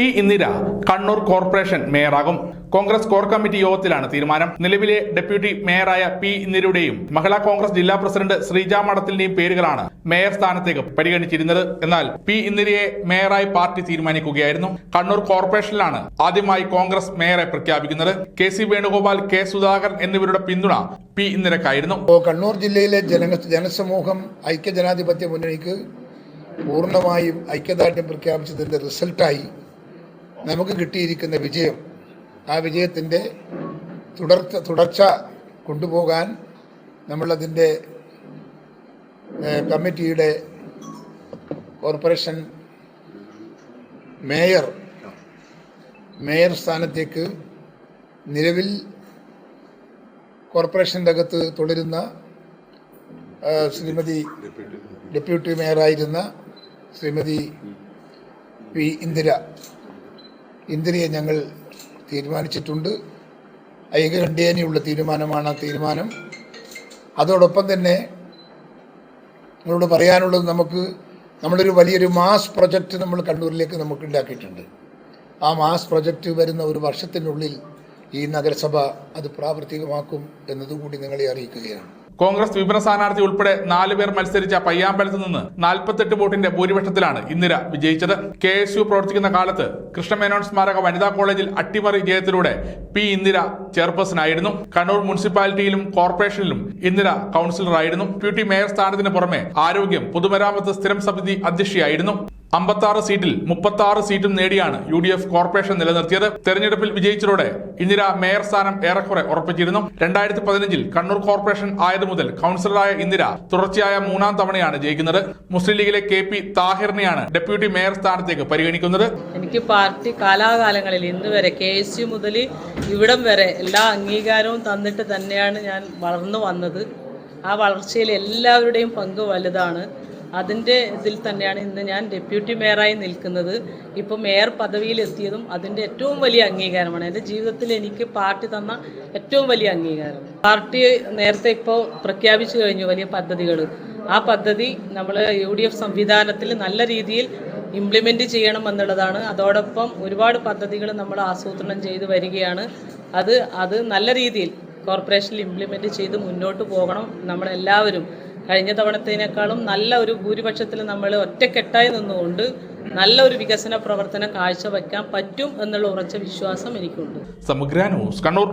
P Indira Kannur corporation മേയറാകും. Congress core committee യോഗത്തിലാണ് തീരുമാനം. നിലവിലെ ഡെപ്യൂട്ടി മേയറായ പി ഇന്ദിരയുടെയും മഹിളാ കോൺഗ്രസ് ജില്ലാ പ്രസിഡന്റ് ശ്രീജ മഠത്തിന്റെയും പേരുകളാണ് മേയർ സ്ഥാനത്തേക്ക് പരിഗണിച്ചിരുന്നത്. എന്നാൽ പി ഇന്ദിരയെ മേയറായി പാർട്ടി തീരുമാനിക്കുകയായിരുന്നു. കണ്ണൂർ കോർപ്പറേഷനിലാണ് ആദ്യമായി കോൺഗ്രസ് മേയറെ പ്രഖ്യാപിക്കുന്നത്. K C Venugopal K Sudhakaran എന്നിവരുടെ പിന്തുണ പി ഇന്ദിരക്കായിരുന്നു. കണ്ണൂർ ജില്ലയിലെ ജന ജനസമൂഹം ഐക്യജനാധിപത്യ മുന്നണിക്ക് പൂർണമായും ഐക്യദാർഢ്യം പ്രഖ്യാപിച്ചതിന്റെ റിസൾട്ടായി നമുക്ക് കിട്ടിയിരിക്കുന്ന വിജയം ആ വിജയത്തിന്റെ തുടർച്ച തുടർച്ച കൊണ്ടുപോകാൻ നമ്മളതിന്റെ കമ്മിറ്റിയുടെ കോർപ്പറേഷൻ മേയർ മേയർ സ്ഥാനത്തേക്ക് നിലവിൽ കോർപ്പറേഷന്റെ അകത്ത് തുടരുന്ന ശ്രീമതി ഡെപ്യൂട്ടി മേയറായിരുന്ന ശ്രീമതി പി ഇന്ദിര. ഇന്ദിരയെ ഞങ്ങൾ തീരുമാനിച്ചിട്ടുണ്ട്. ഐകകണ്ഠ്യേനയുള്ള തീരുമാനമാണ് ആ തീരുമാനം. അതോടൊപ്പം തന്നെ നിങ്ങളോട് പറയാനുള്ളത് നമുക്ക് നമ്മളൊരു വലിയൊരു മാസ് പ്രൊജക്റ്റ് നമ്മൾ കണ്ണൂരിലേക്ക് നമുക്ക് ഉണ്ടാക്കിയിട്ടുണ്ട്. ആ മാസ് പ്രൊജക്റ്റ് വരുന്ന ഒരു വർഷത്തിനുള്ളിൽ ഈ നഗരസഭ അത് പ്രാവർത്തികമാക്കും എന്നതുകൂടി നിങ്ങളെ അറിയിക്കുകയാണ്. കോൺഗ്രസ് വിപണ സ്ഥാനാർത്ഥി ഉൾപ്പെടെ നാലുപേർ മത്സരിച്ച പയ്യാമ്പലത്ത് നിന്ന് നാൽപ്പത്തെട്ട് വോട്ടിന്റെ ഭൂരിപക്ഷത്തിലാണ് ഇന്ദിര വിജയിച്ചത്. കെ എസ് യു പ്രവർത്തിക്കുന്ന കാലത്ത് കൃഷ്ണമേനോൻ സ്മാരക വനിതാ കോളേജിൽ അട്ടിമറി ജയത്തിലൂടെ പി ഇന്ദിര ചെയർപേഴ്സണായിരുന്നു. കണ്ണൂർ മുനിസിപ്പാലിറ്റിയിലും കോർപ്പറേഷനിലും ഇന്ദിര കൗൺസിലറായിരുന്നു. ഡെപ്യൂട്ടി മേയർ സ്ഥാനത്തിന് പുറമെ ആരോഗ്യം പൊതുമരാമത്ത് സ്ഥിരം സമിതി അധ്യക്ഷയായിരുന്നു. അമ്പത്തി ആറ് സീറ്റിൽ മുപ്പത്തി ആറ് സീറ്റും നേടിയാണ് യു ഡി എഫ് കോർപ്പറേഷൻ നിലനിർത്തിയത്. തെരഞ്ഞെടുപ്പിൽ വിജയിച്ചതോടെ ഇന്ദിര മേയർ സ്ഥാനം ഏറെക്കുറെ ഉറപ്പിച്ചിരുന്നു. രണ്ടായിരത്തി പതിനഞ്ചിൽ കണ്ണൂർ കോർപ്പറേഷൻ ആയതു മുതൽ കൌൺസിലറായ ഇന്ദിര തുടർച്ചയായ മൂന്നാം തവണയാണ് ജയിക്കുന്നത്. മുസ്ലിം ലീഗിലെ കെ പി താഹിറിനെയാണ് ഡെപ്യൂട്ടി മേയർ സ്ഥാനത്തേക്ക് പരിഗണിക്കുന്നത്. എനിക്ക് പാർട്ടി കാലാകാലങ്ങളിൽ ഇന്ന് വരെ കെ എസ് യു മുതൽ ഇവിടം വരെ എല്ലാ അംഗീകാരവും തന്നിട്ട് തന്നെയാണ് ഞാൻ വളർന്നു വന്നത്. ആ വളർച്ചയിൽ എല്ലാവരുടെയും പങ്ക് വലുതാണ്. അതിന്റെ ഇതിൽ തന്നെയാണ് ഇന്ന് ഞാൻ ഡെപ്യൂട്ടി മേയറായി നിൽക്കുന്നത്. ഇപ്പോൾ മേയർ പദവിയിൽ എത്തിയതും അതിന്റെ ഏറ്റവും വലിയ അംഗീകാരമാണ്. എന്റെ ജീവിതത്തിൽ എനിക്ക് പാർട്ടി തന്ന ഏറ്റവും വലിയ അംഗീകാരം. പാർട്ടി നേരത്തെ ഇപ്പോൾ പ്രഖ്യാപിച്ചു കഴിഞ്ഞു വലിയ പദ്ധതികൾ ആ പദ്ധതി നമ്മൾ യു ഡി എഫ് സംവിധാനത്തിൽ നല്ല രീതിയിൽ ഇംപ്ലിമെന്റ് ചെയ്യണം എന്നുള്ളതാണ്. അതോടൊപ്പം ഒരുപാട് പദ്ധതികൾ നമ്മൾ ആസൂത്രണം ചെയ്ത് വരികയാണ്. അത് അത് നല്ല രീതിയിൽ കോർപ്പറേഷനിൽ ഇംപ്ലിമെന്റ് ചെയ്ത് മുന്നോട്ട് പോകണം. നമ്മളെല്ലാവരും കഴിഞ്ഞ തവണത്തേനേക്കാളും നല്ല ഒരു ഭൂരിപക്ഷത്തിൽ നമ്മൾ ഒറ്റക്കെട്ടായി നിന്നുകൊണ്ട് നല്ല ഒരു വികസന പ്രവർത്തനം കാഴ്ചവെക്കാൻ പറ്റും എന്നുള്ള ഉറച്ച വിശ്വാസം എനിക്കുണ്ട്. സമഗ്ര ന്യൂസ് കണ്ണൂർ.